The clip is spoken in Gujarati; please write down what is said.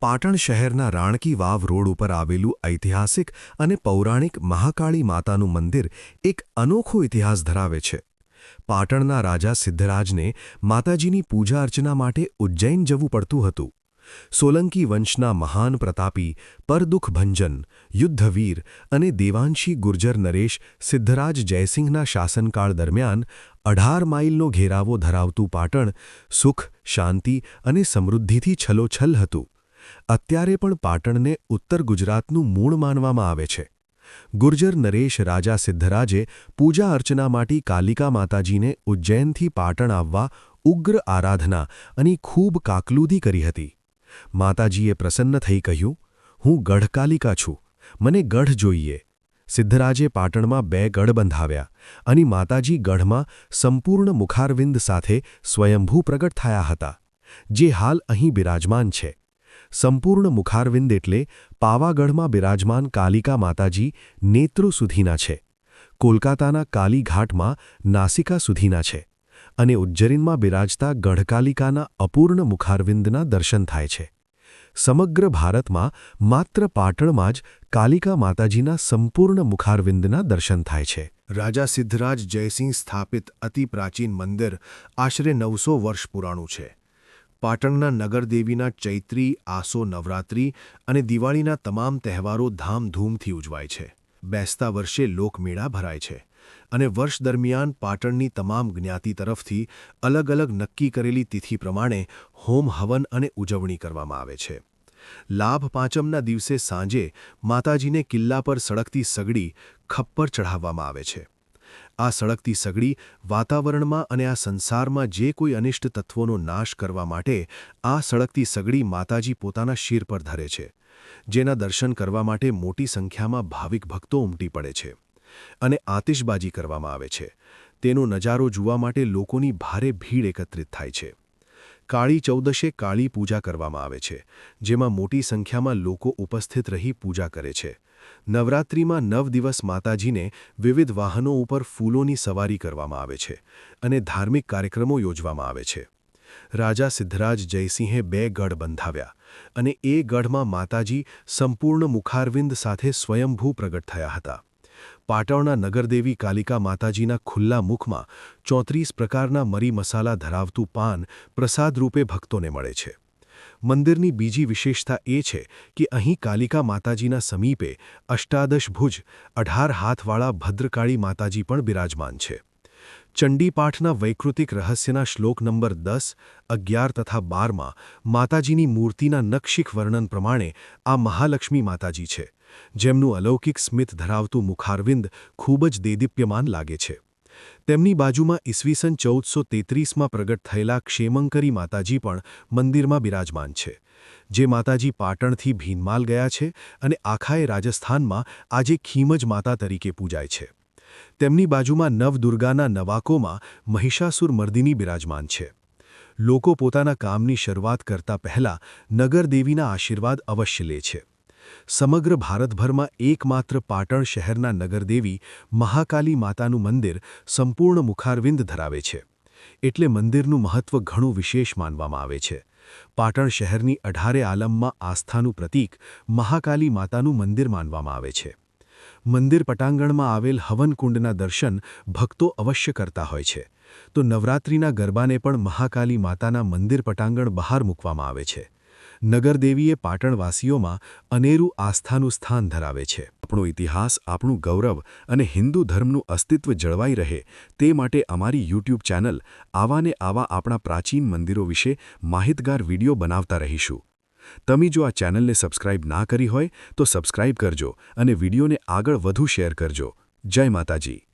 પાટણ શહેરના રાણકી વાવ રોડ ઉપર આવેલું ઐતિહાસિક અને પૌરાણિક મહાકાળી માતાનું મંદિર એક અનોખો ઇતિહાસ ધરાવે છે. પાટણના રાજા સિદ્ધરાજને માતાજીની પૂજા અર્ચના માટે ઉજ્જૈન જવું પડતું હતું. સોલંકી વંશના મહાન પ્રતાપી પરદુખ ભંજન, યુદ્ધવીર અને દેવાંશી ગુર્જર નરેશ સિદ્ધરાજ જયસિંહના શાસનકાળ દરમિયાન અઢાર માઇલનો ઘેરાવો ધરાવતું પાટણ સુખ, શાંતિ અને સમૃદ્ધિથી છલોછલ હતું. અત્યારે પણ પાટણને ઉત્તર ગુજરાતનું મૂળ માનવામાં આવે છે. ગુર્જર નરેશ રાજા સિદ્ધરાજે પૂજા અર્ચના માટે કાલિકા માતાજીને ઉજ્જૈનથી પાટણ આવવા ઉગ્ર આરાધના અને ખૂબ કાકલુદી કરી હતી. માતાજીએ પ્રસન્ન થઈ કહ્યું, હું ગઢકાલિકા છું. મને ગઢ જોઈએ. સિદ્ધરાજે પાટણમાં બે ગઢ બંધાવ્યા અને માતાજી ગઢમાં સંપૂર્ણ મુખારવિંદ સાથે સ્વયંભૂ પ્રગટ થયા હતા, જે હાલ અહીં બિરાજમાન છે. સંપૂર્ણ મુખારવિંદ એટલે પાવાગઢમાં બિરાજમાન કાલિકા માતાજી નેત્રો સુધીના છે. કોલકાતાના કાલીઘાટમાં નાસિકા સુધીના છે અને ઉજ્જૈનમાં બિરાજતા ગઢકાલિકાના અપૂર્ણ મુખારવિંદના દર્શન થાય છે. સમગ્ર ભારતમાં માત્ર પાટણમાં જ કાલિકા માતાજીના સંપૂર્ણ મુખારવિંદના દર્શન થાય છે. રાજા સિદ્ધરાજ જયસિંહ સ્થાપિત અતિ પ્રાચીન મંદિર આશરે નવસો વર્ષ પુરાણું છે. પાટણના નગરદેવીના ચૈત્રી, આસો નવરાત્રિ અને દિવાળીના તમામ તહેવારો ધામધૂમથી ઉજવાય છે. બેસતા વર્ષે લોકમેળા ભરાય છે અને વર્ષ દરમિયાન પાટણની તમામ જ્ઞાતિ તરફથી અલગ અલગ નક્કી કરેલી તિથિ પ્રમાણે હોમ હવન અને ઉજવણી કરવામાં આવે છે. લાભ પાંચમના દિવસે સાંજે માતાજીને કિલ્લા પર સળગતી સગડી ખપ્પર ચઢાવવામાં આવે છે. આ સળગતી સગડી વાતાવરણમાં અને આ સંસારમાં જે કોઈ અનિષ્ટ તત્વોનો નાશ કરવા માટે આ સળગતી સગડી માતાજી પોતાના શિર પર ધરે છે, જેના દર્શન કરવા માટે મોટી સંખ્યામાં ભાવિક ભક્તો ઉમટી પડે છે અને આતિશબાજી કરવામાં આવે છે. તેનો નજારો જોવા માટે લોકોની ભારે ભીડ એકત્રિત થાય છે. કાળી ચૌદશે કાળી પૂજા કરવામાં આવે છે, જેમાં મોટી સંખ્યામાં લોકો ઉપસ્થિત રહી પૂજા કરે છે. નવરાત્રિમાં નવ દિવસ માતાજીને વિવિધ વાહનો ઉપર ફૂલોની સવારી કરવામાં આવે છે અને ધાર્મિક કાર્યક્રમો યોજવામાં આવે છે. રાજા સિદ્ધરાજ જયસિંહે બે ગઢ બંધાવ્યા અને એ ગઢમાં માતાજી સંપૂર્ણ મુખારવિંદ સાથે સ્વયંભૂ પ્રગટ થયા હતા. પાટણના નગરદેવી કાલિકા માતાજીના ખુલ્લા મુખમાં ચોત્રીસ પ્રકારના મરી મસાલા ધરાવતું પાન પ્રસાદરૂપે ભક્તોને મળે છે. મંદિરની બીજી વિશેષતા એ છે કે અહીં કાલિકા માતાજીના સમીપે અષ્ટાદશ ભુજ અઢાર હાથવાળા ભદ્રકાળી માતાજી પણ બિરાજમાન છે. ચંડીપાઠના વૈકૃતિક રહસ્યના શ્લોક નંબર દસ, અગિયાર તથા બારમાં માતાજીની મૂર્તિના નક્ષિક વર્ણન પ્રમાણે આ મહાલક્ષ્મી માતાજી છે, જેમનું અલૌકિક સ્મિત ધરાવતું મુખારવિંદ ખૂબ જ દેદીપ્યમાન લાગે છે. તેમની બાજુમાં ઈસવીસન ચૌદસો તેત્રીસમાં પ્રગટ થયેલા ક્ષેમંકરી માતાજી પણ મંદિરમાં બિરાજમાન છે, જે માતાજી પાટણથી ભીનમાલ ગયા છે અને આખાએ રાજસ્થાનમાં આજે ખીમજ માતા તરીકે પૂજાય છે. તેમની બાજુમાં નવદુર્ગાના નવાકોમાં મહિષાસુર મર્દિની બિરાજમાન છે. લોકો પોતાના કામની શરૂઆત કરતા પહેલા નગરદેવીના આશીર્વાદ અવશ્ય લે છે. સમગ્ર ભારતભરમાં એકમાત્ર પાટણ શહેરના નગરદેવી મહાકાલી માતાનું મંદિર સંપૂર્ણ મુખારવિંદ ધરાવે છે. એટલે મંદિરનું મહત્વ ઘણું વિશેષ માનવામાં આવે છે. પાટણ શહેરની અઢારે આલમમાં આસ્થાનું પ્રતીક મહાકાલી માતાનું મંદિર માનવામાં આવે છે. મંદિર પટાંગણમાં આવેલ હવનકુંડના દર્શન ભક્તો અવશ્ય કરતા હોય છે. તો નવરાત્રિના ગરબાને પણ મહાકાલી માતાના મંદિર પટાંગણ બહાર મૂકવામાં આવે છે. નગરદેવીએ પાટણવાસીઓમાં અનેરું આસ્થાનું સ્થાન ધરાવે છે. આપણો ઇતિહાસ, આપણું ગૌરવ અને હિન્દુ ધર્મનું અસ્તિત્વ જળવાઈ રહે તે માટે અમારી યુટ્યુબ ચેનલ આવાને આવા આપણા પ્રાચીન મંદિરો વિશે માહિતગાર વીડિયો બનાવતા રહીશું. તમે જો આ ચેનલને સબસ્ક્રાઇબ ના કરી હોય તો સબસ્ક્રાઇબ કરજો અને વિડીયોને આગળ વધુ શેર કરજો. જય માતાજી.